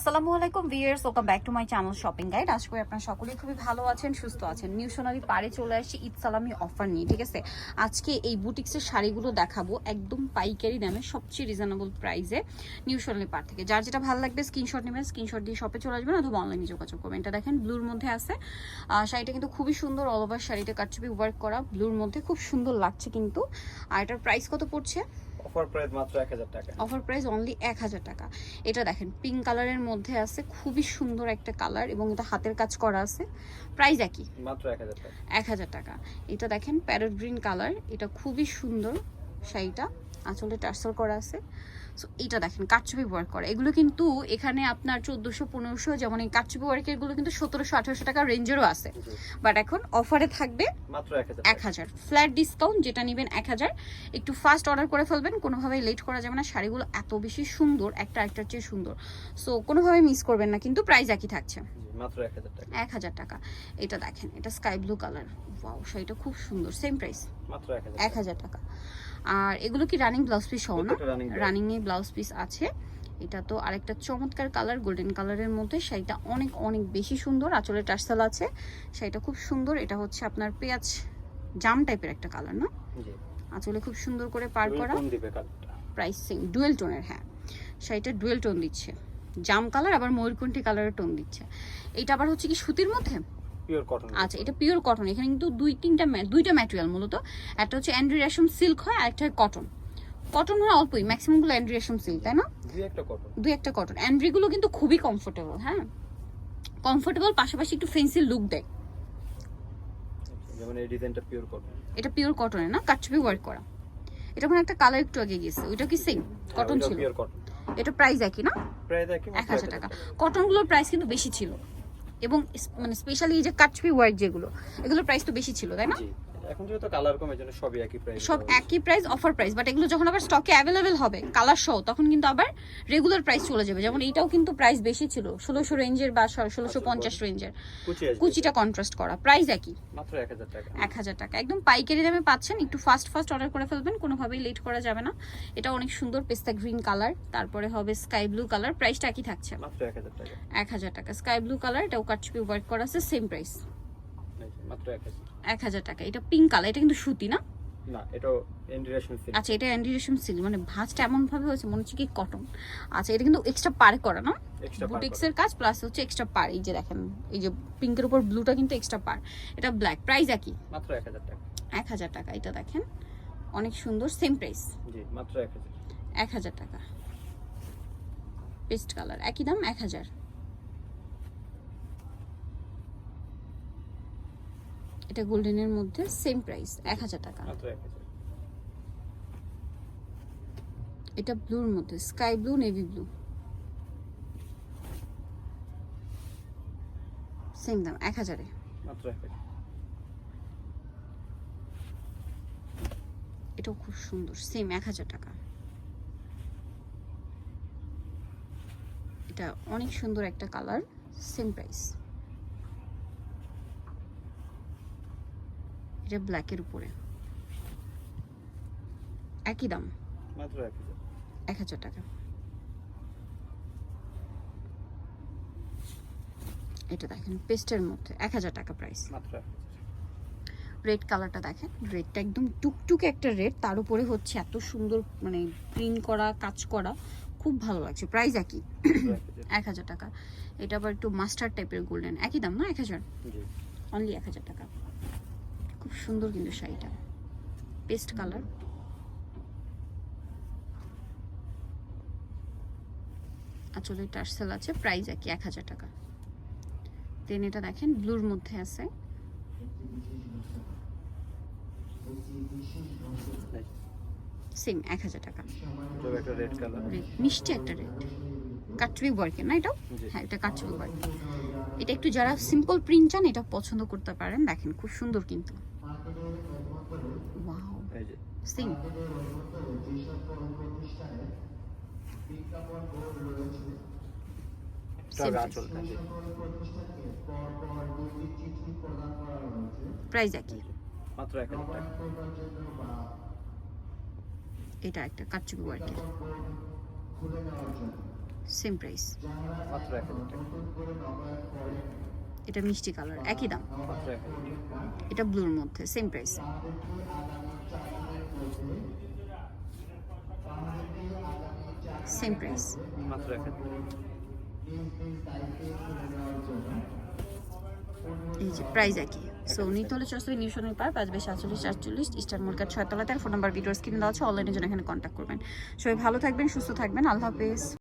আসসালামু আলাইকুম viewers welcome back to my channel shopping guide আশা করি আপনারা সকলেই খুবই ভালো আছেন, সুস্থ আছেন। নিউ সোনালি পারে চলে আসছি ঈদ সালামি অফার নিয়ে, ঠিক আছে? আজকে এই বুটিক্সের শাড়িগুলো দেখাবো একদম পাইকারি দামে, সবচেয়ে রিজনেবল প্রাইসে নিউ সোনালি পার থেকে। যার যেটা ভালো লাগবে স্ক্রিনশট নেবেন স্ক্রিনশট দিয়ে শপে চলে আসবেন অথবা অনলাইনে যোগাযোগ করবেন। এটা দেখেন ব্লুর মধ্যে আছে। শাড়িটা কিন্তু খুবই সুন্দর অল ওভার শাড়িটা কাটছবি ওয়ার্ক করা ব্লুর মধ্যে। খুব সুন্দর লাগছে কিন্তু। আর এটার প্রাইস কত পড়ছে? অফার প্রাইস মাত্র এক হাজার টাকা। অফার প্রাইস অনলি এক হাজার টাকা। এটা দেখেন পিঙ্ক কালারের মধ্যে আছে খুবই সুন্দর একটা কালার এবং এটা হাতের কাজ করা আছে। প্রাইস একই। মাত্র এক হাজার টাকা। এক হাজার টাকা। এটা দেখেন প্যারট গ্রিন কালার এটা খুবই সুন্দর শাড়িটা। আঁচলে টার্সেল করা আছে। সো এটা দেখেন কাটছবি ওয়ার্ক করা। এগুলো কিন্তু এখানে আপনার চোদ্দোশো পনেরোশো যেমন এই কাটছবি ওয়ার্কেরগুলো কিন্তু সতেরোশো আঠারোশো টাকা রেঞ্জেরও আছে। বাট এখন অফারে থাকবে মাত্র এক হাজার। ফ্ল্যাট ডিসকাউন্ট যেটা নেবেন এক হাজার। একটু ফাস্ট অর্ডার করে ফেলবেন কোনোভাবেই লেট করা যাবে না। শাড়িগুলো এত বেশি সুন্দর একটা একটার চেয়ে সুন্দর। সো কোনোভাবে মিস করবেন না কিন্তু প্রাইস একই থাকছে। মাত্র এক হাজার টাকা। এক হাজার টাকা। এটা দেখেন এটা স্কাই ব্লু কালার ওয়াও শাড়িটা খুব সুন্দর সেম প্রাইস মাত্র এক হাজার টাকা। আর এগুলো কি রানিং ব্লাউজ পিস সহ না? রানিং এ ব্লাউজ পিস আছে। এটা তো আরেকটা চমৎকার কালার গোল্ডেন কালারের মধ্যে। শাড়িটা অনেক অনেক বেশি সুন্দর। আঁচলে টার্সাল আছে। শাড়িটা খুব সুন্দর। এটা হচ্ছে আপনার পেঁয়াজ জাম টাইপের একটা কালার না? আঁচলে খুব সুন্দর করে পার করা। প্রাইস ডুয়েল টোনের হ্যাঁ। শাড়িটা ডুয়েল টোন দিচ্ছে। জাম কালার আবার ময়ূরকণ্ঠী কালারের টোন দিচ্ছে। এটা আবার হচ্ছে কি সুতির মধ্যে? পিওর কটন আচ্ছা এটা পিওর কটন এখানে কিন্তু দুই তিনটা দুইটা ম্যাটেরিয়াল মূলত। একটা হচ্ছে অ্যান্ড্রি রেশম সিল্ক হয় আর একটা কটন কটন হয় অল্পই ম্যাক্সিমামগুলো অ্যান্ড্রি রেশম সিল্ক তাই না? দুই একটা কটন দুই একটা কটন অ্যান্ড্রিগুলো কিন্তু খুবই কমফোর্টেবল হ্যাঁ? কমফোর্টেবল পাশাপাশি একটু ফেন্সি লুক দেয়। যেমন এই ডিজাইনটা পিওর কটন এটা পিওর কটনের না কাটছবি ওয়ার্ক করা। এটা কোনো একটা কালার একটু আগে গেছে ওইটা কি সেম কটন ছিল। এটা প্রাইস একই না? প্রাইস একই এক হাজার টাকা। কটনগুলোর প্রাইস কিন্তু বেশি ছিল। এবং মানে স্পেশালি এই যে কাচপি ওয়ার্ক যেগুলো, এগুলোর প্রাইস তো বেশি ছিল, তাই না? এখন যেহেতু কালার কমে জন্য সবই একই প্রাইস সব একই প্রাইস অফার প্রাইস বাট এগুলো যখন আবার স্টকে অ্যাভেলেবেল হবে কালার সহ তখন কিন্তু আবার রেগুলার প্রাইস চলে যাবে। যেমন এইটাও কিন্তু প্রাইস বেশি ছিল ষোলোশো রেঞ্জের বা ষোলোশো পঞ্চাশ রেঞ্জের কুচিটা কন্ট্রাস্ট করা প্রাইস একই। মাত্র এক হাজার টাকা। এক হাজার টাকা। একদম পাইকারি দামে পাচ্ছেন একটু ফাস্ট ফাস্ট অর্ডার করে ফেলবেন কোনোভাবেই লেট করা যাবে না। এটা অনেক সুন্দর পেস্তা গ্রিন কালার তারপরে হবে স্কাই ব্লু কালার প্রাইসটা একই থাকছে। মাত্র এক হাজার টাকা। স্কাই ব্লু কালার এটাও কাটছপি ওয়ার্ক করা আছে সেম প্রাইস মাত্র 1000 টাকা। এটা পিঙ্ক কালার এটা কিন্তু সুতি না? না আচ্ছা, এটা অ্যান্টিরেশন সিল্ক আচ্ছা মানে ভাঁজটা এমন হয়েছে মনে কটন আচ্ছা এটা কিন্তু এক্সট্রা পারে করা না? বুটিক্সের কাজ প্লাস হচ্ছে এক্সট্রা পার এই যে দেখেন এই যে পিঙ্কের উপর ব্লুটা কিন্তু এক্সট্রা পার এটা ব্ল্যাক প্রাইস একই? মাত্র 1000 টাকা। 1000 টাকা এটা দেখেন। অনেক সুন্দর সেম প্রাইস মাত্র 1000 1000 টাকা। পেস্ট কালার একই দাম 1000 এটা গোল্ডেনের মধ্যে সেম প্রাইস এক হাজার টাকা। এটা ব্লুর মধ্যে sky blue navy blue same দাম এক হাজার। এটাও খুব সুন্দর সেম এক হাজার টাকা। এটা অনেক সুন্দর একটা কালার সেম প্রাইস এটা ব্ল্যাকের উপরে। একই দাম। মাত্র এক হাজার। টাকা। এটা দেখেন পেস্টের মধ্যে। এক হাজার টাকা প্রাইস রেড কালারটা দেখেন। রেডটা একদম টুকটুকে একটা রেড তার উপরে হচ্ছে এত সুন্দর মানে প্রিন্ট করা কাজ করা। খুব ভালো লাগছে। প্রাইস একই। এক হাজার। টাকা। এটা আবার একটু মাস্টার টাইপের গোল্ডেন একই দাম না? এক হাজার? অনলি এক হাজার টাকা। খুব সুন্দর কিন্তু শাড়িটা। পেস্ট কালার আচলে টার্সেল আছে প্রাইস একই এক হাজার টাকা। দেন এটা দেখেন ব্লুর মধ্যে আছে। সেম এক হাজার টাকা। তবে একটা রেড কালার রেড মিষ্টি একটা রেড কাটচুবি ওয়ার্কের না এটাও? হ্যাঁ এটা কাটচুবি ওয়ার্ক এটা একটু যারা সিম্পল প্রিন্ট চান এটা পছন্দ করতে পারেন। দেখেন খুব সুন্দর কিন্তু। জি প্রাইস একই মাত্র এক এটা একটা কাটচুবি ওয়ার্কের সেম প্রাইস মাত্র এক এটা মিষ্টি কালার একই দাম এটা ব্লুর মধ্যে সেম প্রাইস সেম প্রাইস মাত্র এই যে প্রাইস একই। সো নিতলে আসবে নিউশনের পার পাঁচ বেশ সাতচল্লিশ চারচল্লিশ ইস্টার মার্কেট ছয়তলাতে তার ফোন নাম্বার ভিডিও স্ক্রিনে দেওয়া আছে অনলাইনের জন্য এখানে কন্ট্যাক্ট করবেন। সবাই ভালো থাকবেন সুস্থ থাকবেন আল্লাহ হাফেজ।